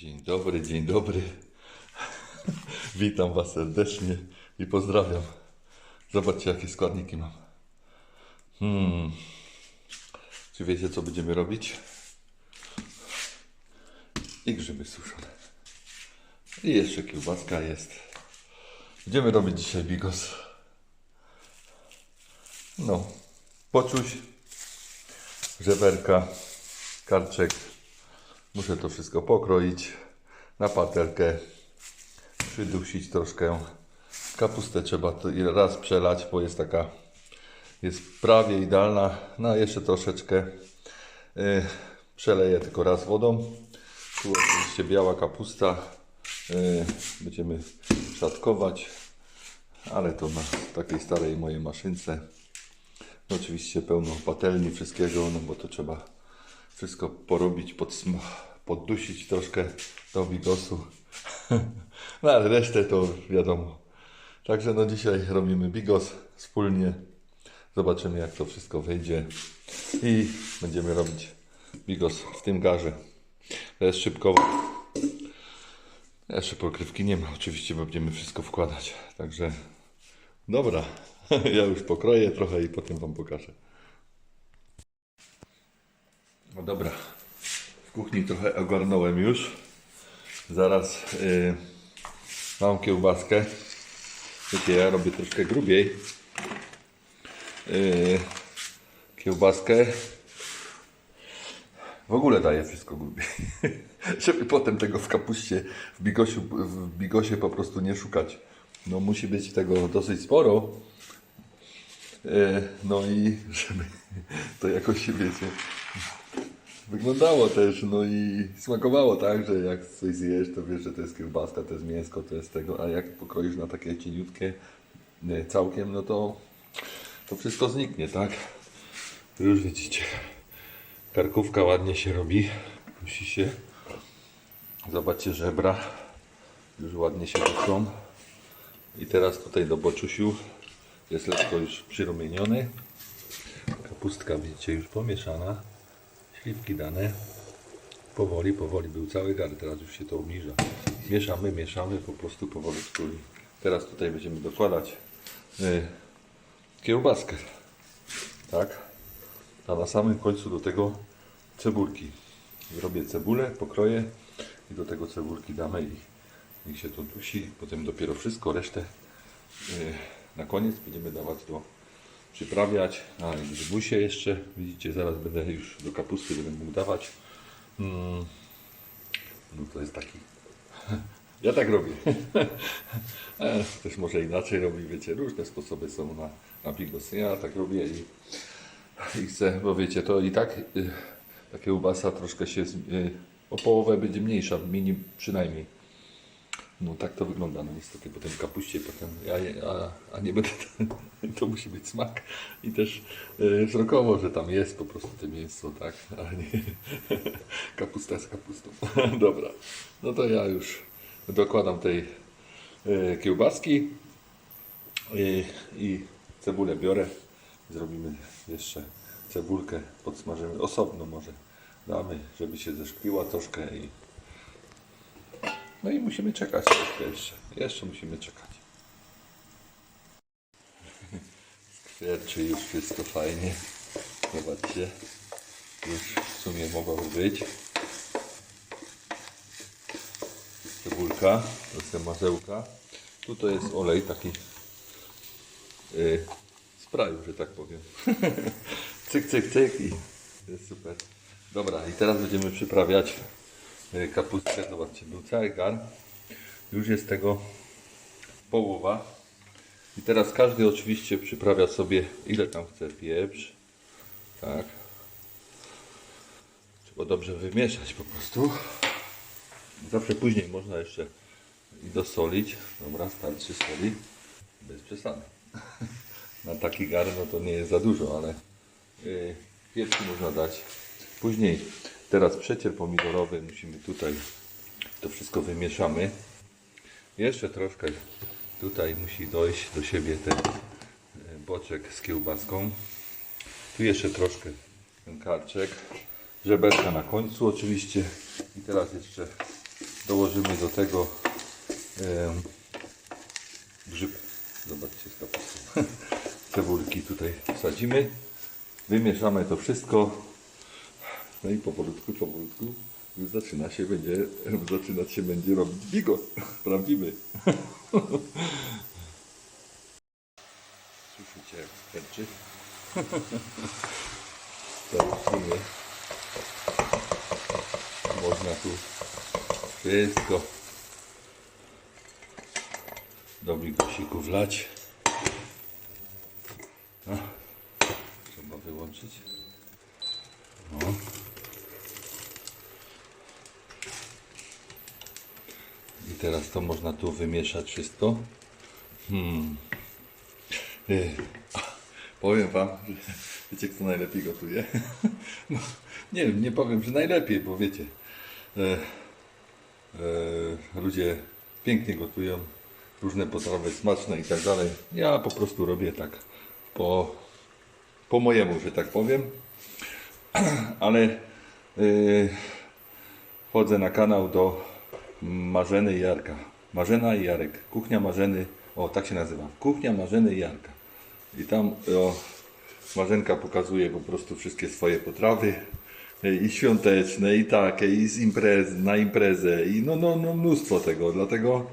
Dzień dobry, dzień dobry. Witam Was serdecznie i pozdrawiam. Zobaczcie, jakie składniki mam. Hmm. Czy wiecie, co będziemy robić? I grzyby suszone. I jeszcze kiełbaska jest. Będziemy robić dzisiaj bigos. No, poczuć, żeberka, karczek. Muszę to wszystko pokroić na patelkę, przydusić troszkę. Kapustę trzeba to raz przelać, bo jest taka, jest prawie idealna. No jeszcze troszeczkę yy, przeleję tylko raz wodą. Tu oczywiście biała kapusta. Yy, będziemy szatkować, ale to na takiej starej mojej maszynce. No Oczywiście pełno patelni, wszystkiego, no bo to trzeba wszystko porobić, podsma- poddusić troszkę do bigosu. No ale resztę to wiadomo. Także no dzisiaj robimy bigos wspólnie. Zobaczymy jak to wszystko wyjdzie. I będziemy robić bigos w tym garze. To jest szybkowo. Jeszcze pokrywki nie ma, oczywiście bo będziemy wszystko wkładać. Także dobra, ja już pokroję trochę i potem Wam pokażę. No dobra, w kuchni trochę ogarnąłem już. Zaraz y, mam kiełbaskę. Wiecie, ja robię troszkę grubiej. Y, kiełbaskę. W ogóle daję wszystko grubiej. Żeby potem tego w kapuście, w bigosiu, w bigosie po prostu nie szukać. No musi być tego dosyć sporo. Y, no i żeby to jakoś, wiecie, wyglądało też, no i smakowało tak, że jak coś zjesz, to wiesz, że to jest kiełbaska, to jest mięsko, to jest tego, a jak pokroisz na takie cieniutkie nie, całkiem, no to to wszystko zniknie, tak? Już widzicie. Karkówka ładnie się robi. Musi się. Zobaczcie żebra. Już ładnie się duszą. I teraz tutaj do boczusiu jest lekko już przyrumieniony. Kapustka widzicie już pomieszana. Śliwki dane. Powoli, powoli był cały gar, teraz już się to obniża. Mieszamy, mieszamy po prostu powolutku. I Teraz tutaj będziemy dokładać y, kiełbaskę. Tak? A na samym końcu do tego cebulki. Zrobię cebulę, pokroję i do tego cebulki damy i niech się to dusi. Potem dopiero wszystko, resztę y, na koniec będziemy dawać do przyprawiać. A grzybusie jeszcze, widzicie, zaraz będę już do kapusty będę mógł dawać. Mm. No to jest taki. Ja tak robię. E, Też może inaczej robi, wiecie, różne sposoby są na, na bigos. Ja tak robię i, i chcę, bo wiecie, to i tak y, ta troszkę się y, o połowę będzie mniejsza, minim przynajmniej. No tak to wygląda, no niestety potem kapuście, potem ja, je- a, a nie będę, to musi być smak. I też wzrokowo, że tam jest po prostu to mięso, tak, a nie kapusta z kapustą. Dobra, no to ja już dokładam tej y, kiełbaski y, i cebulę biorę, zrobimy jeszcze cebulkę, podsmażymy. Osobno może, damy, żeby się zeszkliła troszkę i no i musimy czekać jeszcze. Jeszcze musimy czekać. Skwierczy już wszystko fajnie. Zobaczcie. Już w sumie mogłoby być. Cebulka, jest mazełka. Tu to jest olej taki yy, sprayu, że tak powiem. cyk, cyk, cyk i jest super. Dobra, i teraz będziemy przyprawiać kapustkę. Zobaczcie, był cały gar. Już jest tego połowa. I teraz każdy oczywiście przyprawia sobie ile tam chce pieprz. Tak. Trzeba dobrze wymieszać po prostu. Zawsze później można jeszcze i dosolić. Dobra, starczy soli. Bez przesady. Na taki gar no to nie jest za dużo, ale yy, pieprzu można dać. Później teraz przecier pomidorowy musimy tutaj to wszystko wymieszamy. Jeszcze troszkę tutaj musi dojść do siebie ten e, boczek z kiełbaską. Tu jeszcze troszkę ten karczek. Żeberka na końcu oczywiście. I teraz jeszcze dołożymy do tego em, grzyb. Zobaczcie, z kapustą. Cebulki tutaj wsadzimy. Wymieszamy to wszystko. No i powolutku, powolutku zaczyna się będzie, zaczynać się będzie robić bigos. Prawdziwy. Słyszycie jak? To w sumie można tu wszystko do bigosiku wlać. A, trzeba wyłączyć. Teraz to można tu wymieszać wszystko. Hmm. Y, Powiem wam, że wiecie kto najlepiej gotuje? No, nie wiem, nie powiem, że najlepiej, bo wiecie, e, e, ludzie pięknie gotują, różne potrawy smaczne i tak dalej. Ja po prostu robię tak po, po mojemu, że tak powiem. Ale y, wchodzę na kanał do Marzeny i Jarka. Marzena i Jarek. Kuchnia Marzeny, o tak się nazywa. Kuchnia Marzeny i Jarka. I tam o, Marzenka pokazuje po prostu wszystkie swoje potrawy. e, I świąteczne, i takie, i z imprez, na imprezę, i no, no, no mnóstwo tego. Dlatego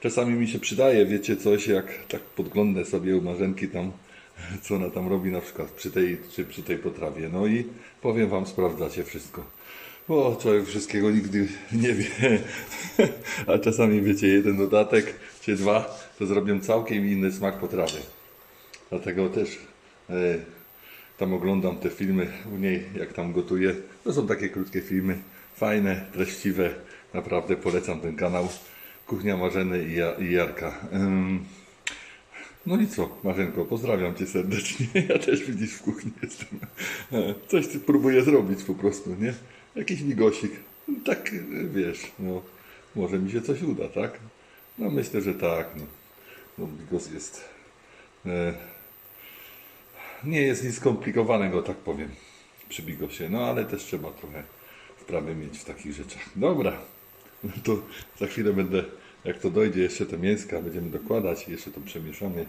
czasami mi się przydaje, wiecie, coś, jak tak podglądnę sobie u Marzenki tam, co ona tam robi na przykład przy tej, czy przy tej potrawie. No i powiem wam, sprawdzacie wszystko. Bo człowiek wszystkiego nigdy nie wie. A czasami wiecie, jeden dodatek czy dwa, to zrobią całkiem inny smak potrawy. Dlatego też e, tam oglądam te filmy u niej, jak tam gotuje. To są takie krótkie filmy, fajne, treściwe. Naprawdę polecam ten kanał. Kuchnia Marzeny i, ja, i Jarka. No i co, Marzenko, pozdrawiam Cię serdecznie. Ja też widzisz w kuchni jestem. E, Coś próbuję zrobić po prostu, nie? Jakiś migosik. Tak, wiesz, no, może mi się coś uda, tak? No myślę, że tak, no. No migos jest... E, nie jest nic skomplikowanego, tak powiem, przy bigosie. No ale też trzeba trochę wprawy mieć w takich rzeczach. Dobra, no to za chwilę będę, jak to dojdzie, jeszcze te mięska będziemy dokładać, jeszcze to przemieszamy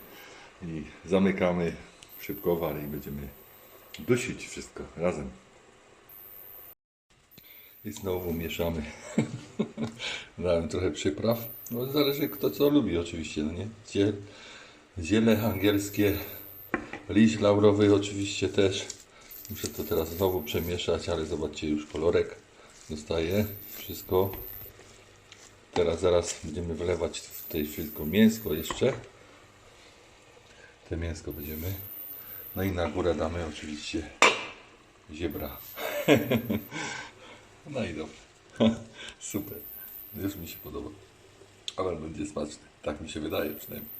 i zamykamy szybko wary i będziemy dusić wszystko razem. I znowu mieszamy. Dałem trochę przypraw. No zależy kto co lubi oczywiście, no nie? Zie- Ziele angielskie, liść laurowy oczywiście też. Muszę to teraz znowu przemieszać, ale zobaczcie już kolorek zostaje. Wszystko. Teraz zaraz będziemy wlewać w tej wszystko mięsko jeszcze. Te mięsko będziemy. No i na górę damy oczywiście ziebra. No i dobrze. Super. Już mi się podoba. Ale będzie smaczny. Tak mi się wydaje przynajmniej.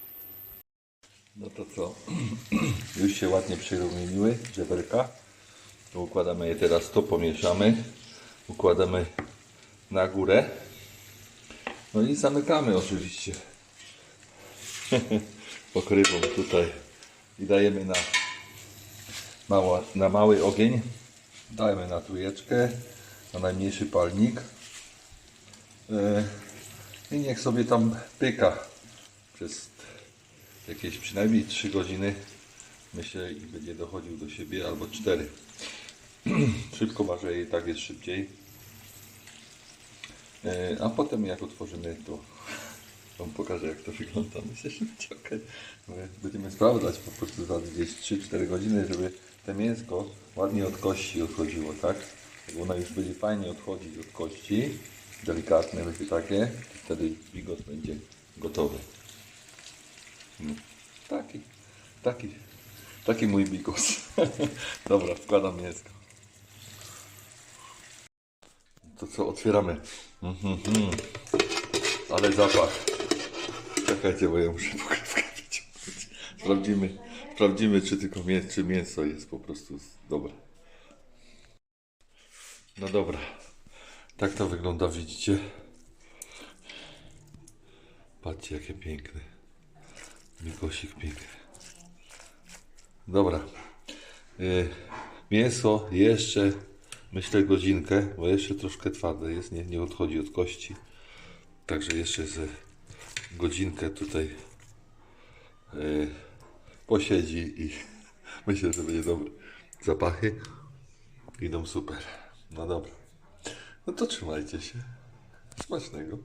No to co? Już się ładnie przyrumieniły żeberka. Układamy je teraz, to pomieszamy. Układamy na górę. No i zamykamy oczywiście. Pokrywą tutaj. I dajemy na, mała, na mały ogień. Dajemy na tujeczkę, na najmniejszy palnik. E, I niech sobie tam pyka przez jakieś przynajmniej 3 godziny. Myślę i będzie dochodził do siebie albo 4. Szybko marzę i tak jest szybciej. E, A potem jak otworzymy to Wam pokażę jak to wygląda. Myślę. Mówię, Będziemy sprawdzać po prostu za gdzieś 3-4 godziny, żeby to mięsko ładnie od kości odchodziło, tak? Ono już będzie fajnie odchodzić od kości, delikatne będzie takie, wtedy bigos będzie gotowy. No, taki, taki, taki mój bigos. Dobra, wkładam mięsko. To co, otwieramy. Mhm, mhm. Ale zapach. Czekajcie, bo ja muszę pokrywkę. Sprawdzimy, sprawdzimy czy tylko mię, czy mięso jest po prostu dobre. No dobra. Tak to wygląda, widzicie? Patrzcie, jakie piękne. Mikosik piękny. Dobra. Y, mięso jeszcze, myślę, godzinkę, bo jeszcze troszkę twarde jest, nie, nie odchodzi od kości. Także jeszcze z godzinkę tutaj yy, posiedzi i myślę, że będzie dobry. Zapachy idą super. No dobra. No to trzymajcie się. Smacznego.